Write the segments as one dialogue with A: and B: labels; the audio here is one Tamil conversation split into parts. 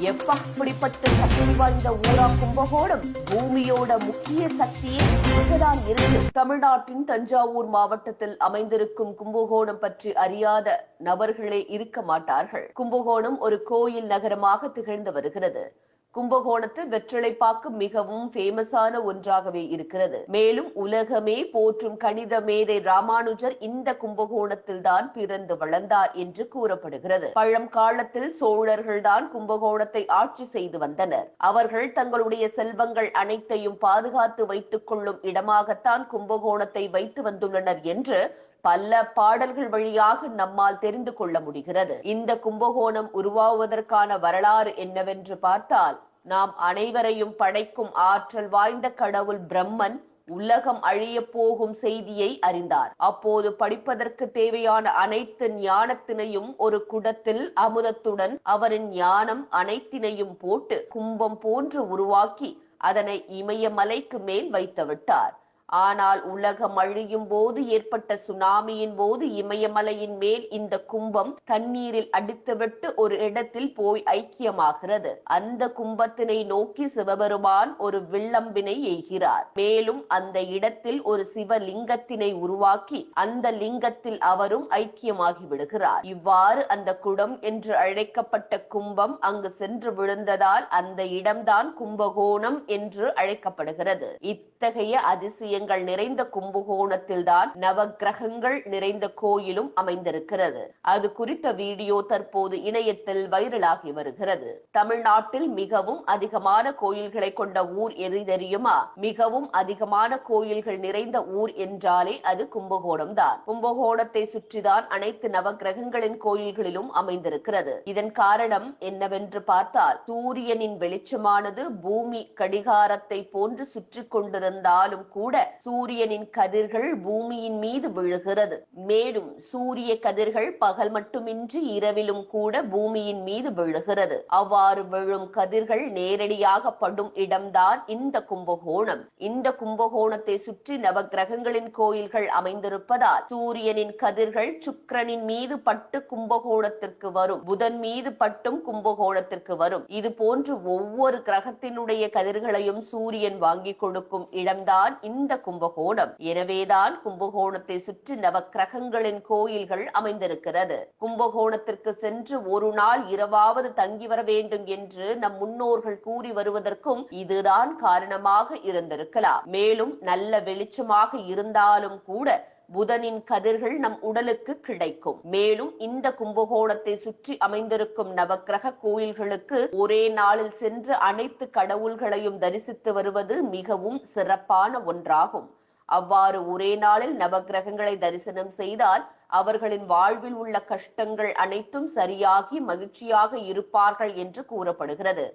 A: எப்படிப்பட்ட சக்தி வாய்ந்த ஊரா கும்பகோணம்? பூமியோட முக்கிய சக்தியே இங்குதான் இருக்கு. தமிழ்நாட்டின் தஞ்சாவூர் மாவட்டத்தில் அமைந்திருக்கும் கும்பகோணம் பற்றி அறியாத நபர்களே இருக்க மாட்டார்கள். கும்பகோணம் ஒரு கோயில் நகரமாக திகழ்ந்து வருகிறது. கும்பகோணத்தில் வெற்றிலைப்பாக்கு மிகவும் ஃபேமஸான ஒன்றாகவே இருக்கிறது. மேலும் உலகமே போற்றும் கணித மேதை ராமானுஜர் இந்த கும்பகோணத்தில் தான் பிறந்து வளர்ந்தார் என்று கூறப்படுகிறது. பழம் காலத்தில் சோழர்கள் தான் கும்பகோணத்தை ஆட்சி செய்து வந்தனர். அவர்கள் தங்களுடைய செல்வங்கள் அனைத்தையும் பாதுகாத்து வைத்துக் கொள்ளும் இடமாகத்தான் கும்பகோணத்தை வைத்து வந்துள்ளனர் என்று பல பாடல்கள் வழியாக நம்மால் தெரிந்து கொள்ள முடிகிறது. இந்த கும்பகோணம் உருவாவதற்கான வரலாறு என்னவென்று பார்த்தால் நாம் அனைவரையும் படைக்கும் ஆற்றல் வாய்ந்த கடவுள் பிரம்மன் உலகம் அழியப் போகும் செய்தியை அறிந்தார். அப்போது படிப்பதற்கு தேவையான அனைத்து ஞானத்தினையும் ஒரு குடத்தில் அமுதத்துடன் அவரின் ஞானம் அனைத்தினையும் போட்டு கும்பம் போன்று உருவாக்கி அதனை இமயமலைக்கு மேல் வைத்து விட்டார் ஆனால் உலகம் அழியும் போது ஏற்பட்ட சுனாமியின் போது இமயமலையின் மேல் இந்த கும்பம் தண்ணீரில் அடித்துவிட்டு ஒரு இடத்தில் போய் ஐக்கியமாகிறது. அந்த கும்பத்தினை நோக்கி சிவபெருமான் ஒரு வில்லம்பினை எய்கிறார். மேலும் அந்த இடத்தில் ஒரு சிவலிங்கத்தினை உருவாக்கி அந்த லிங்கத்தில் அவரும் ஐக்கியமாகி விடுகிறார். இவ்வாறு அந்த குடம் என்று அழைக்கப்பட்ட கும்பம் அங்கு சென்று விழுந்ததால் அந்த இடம்தான் கும்பகோணம் என்று அழைக்கப்படுகிறது. இத்தகைய அதிசய அதிசயங்கள் நிறைந்த கும்பகோணத்தில்தான் தான் நவக்கிரகங்கள் நிறைந்த கோயிலும் அமைந்திருக்கிறது. அது குறித்த வீடியோ தற்போது இணையத்தில் வைரலாகி வருகிறது. தமிழ்நாட்டில் மிகவும் அதிகமான கோயில்களை கொண்ட ஊர் எது தெரியுமா? மிகவும் அதிகமான கோயில்கள் நிறைந்த ஊர் என்றாலே அது கும்பகோணம் தான் கும்பகோணத்தை சுற்றிதான் அனைத்து நவக்கிரகங்களின் கோயில்களிலும் அமைந்திருக்கிறது. இதன் காரணம் என்னவென்று பார்த்தால் சூரியனின் வெளிச்சமானது பூமி கடிகாரத்தை போன்று சுற்றி கொண்டிருந்தாலும் கூட சூரியனின் கதிர்கள் பூமியின் மீது விழுகிறது. மேலும் சூரிய கதிர்கள் பகல் மட்டுமின்றி இரவிலும் கூட பூமியின் மீது விழுகிறது. அவ்வாறு விழும் கதிர்கள் நேரடியாக படும் இடம்தான் இந்த கும்பகோணம். இந்த கும்பகோணத்தை சுற்றி நவகிரகங்களின் கோயில்கள் அமைந்திருப்பதால் சூரியனின் கதிர்கள் சுக்கரனின் மீது பட்டு கும்பகோணத்திற்கு வரும். புதன் மீது பட்டும் கும்பகோணத்திற்கு வரும். இது போன்று ஒவ்வொரு கிரகத்தினுடைய கதிர்களையும் சூரியன் வாங்கி கொடுக்கும் இடம்தான் இந்த கும்பகோணம். எனவேதான் கும்பகோணத்தை சுற்றி நவக்கிரகங்களின் கோயில்கள் அமைந்திருக்கிறது. கும்பகோணத்திற்கு சென்று ஒரு நாள் இரவாவது தங்கி வர வேண்டும் என்று நம் முன்னோர்கள் கூறி வருவதற்கும் இதுதான் காரணமாக இருந்திருக்கலாம். மேலும் நல்ல வெளிச்சமாக இருந்தாலும் கூட புதனின் கதிர்கள் நம் உடலுக்கு கிடைக்கும். மேலும் இந்த கும்பகோணத்தை சுற்றி அமைந்திருக்கும் நவக்கிரக கோயில்களுக்கு ஒரே நாளில் சென்று அனைத்து கடவுள்களையும் தரிசித்து வருவது மிகவும் சிறப்பான ஒன்றாகும். அவ்வாறு ஒரே நாளில் நவக்கிரகங்களை தரிசனம் செய்தால் அவர்களின் வாழ்வில் உள்ள கஷ்டங்கள் அனைத்தும் சரியாகி மகிழ்ச்சியாக இருப்பார்கள் என்று கூறப்படுகிறது.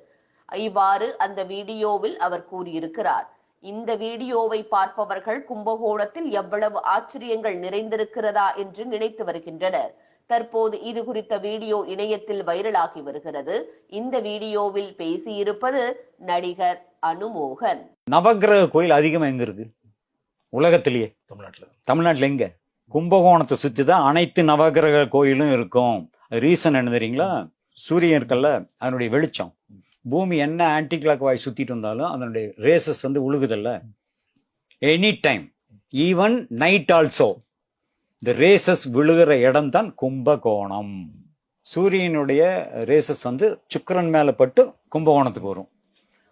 A: இவ்வாறு அந்த வீடியோவில் அவர் கூறியிருக்கிறார். இந்த வீடியோவை பார்ப்பவர்கள் கும்பகோணத்தில் எவ்வளவு ஆச்சரியங்கள் நிறைந்திருக்கிறதா என்று நினைத்து வருகின்றனர். தற்போது இது குறித்த வீடியோ இணையத்தில் வைரலாகி வருகிறது. இந்த வீடியோவில் பேசியிருப்பது நடிகர் அனுமோகன்.
B: நவக்கிரக கோயில் அதிகமா எங்க இருக்கு? உலகத்திலேயே.
C: தமிழ்நாட்டுல.
B: தமிழ்நாட்டுல எங்க? கும்பகோணத்தை சுத்தி தான் அனைத்து நவக்கிரக கோயிலும் இருக்கும். ரீசன் என்ன தெரியுங்களா? சூரியன் இருக்கல்ல அதனுடைய வெளிச்சம். பூமி என்ன ஆன்டி கிளாக் வாய் சுத்திட்டு இருந்தாலும் அதனுடைய ரேசஸ் வந்து உழுகுதல்ல. Any time even night also இந்த ரேசஸ் விழுகிற இடம் தான் கும்பகோணம். சூரியனுடைய ரேசஸ் வந்து சுக்கிரன் மேல பட்டு கும்பகோணத்துக்கு வரும்.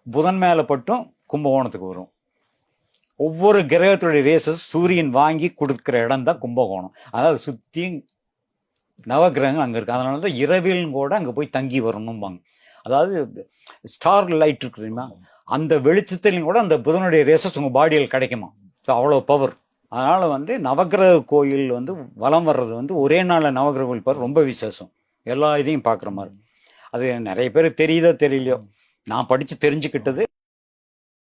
B: புதன் மேல பட்டும் கும்பகோணத்துக்கு வரும். ஒவ்வொரு கிரகத்துடைய ரேசஸ் சூரியன் வாங்கி கொடுக்குற இடம் தான் கும்பகோணம். அதாவது சுற்றியும் நவகிரகங்கள் அங்கே இருக்கு. அதனால தான் இரவிலும் கூட அங்கே போய் தங்கி வரணும்பாங்க. அதாவது ஸ்டார் லைட் இருக்கு தெரியுமா? அந்த வெளிச்சத்திலையும் கூட அந்த புதனுடைய ரேசஸ் உங்கள் பாடியில் கிடைக்குமா? ஸோ அவ்வளோ பவர் அதனால் வந்து நவக்கிரக கோயில் வந்து வலம் வர்றது வந்து ஒரே நாளில் நவக்கிரக கோயில் பாரு ரொம்ப விசேஷம். எல்லா இதையும் பார்க்குற மாதிரி. அது நிறைய பேர் தெரியுதோ தெரியலையோ. நான் படித்து தெரிஞ்சுக்கிட்டது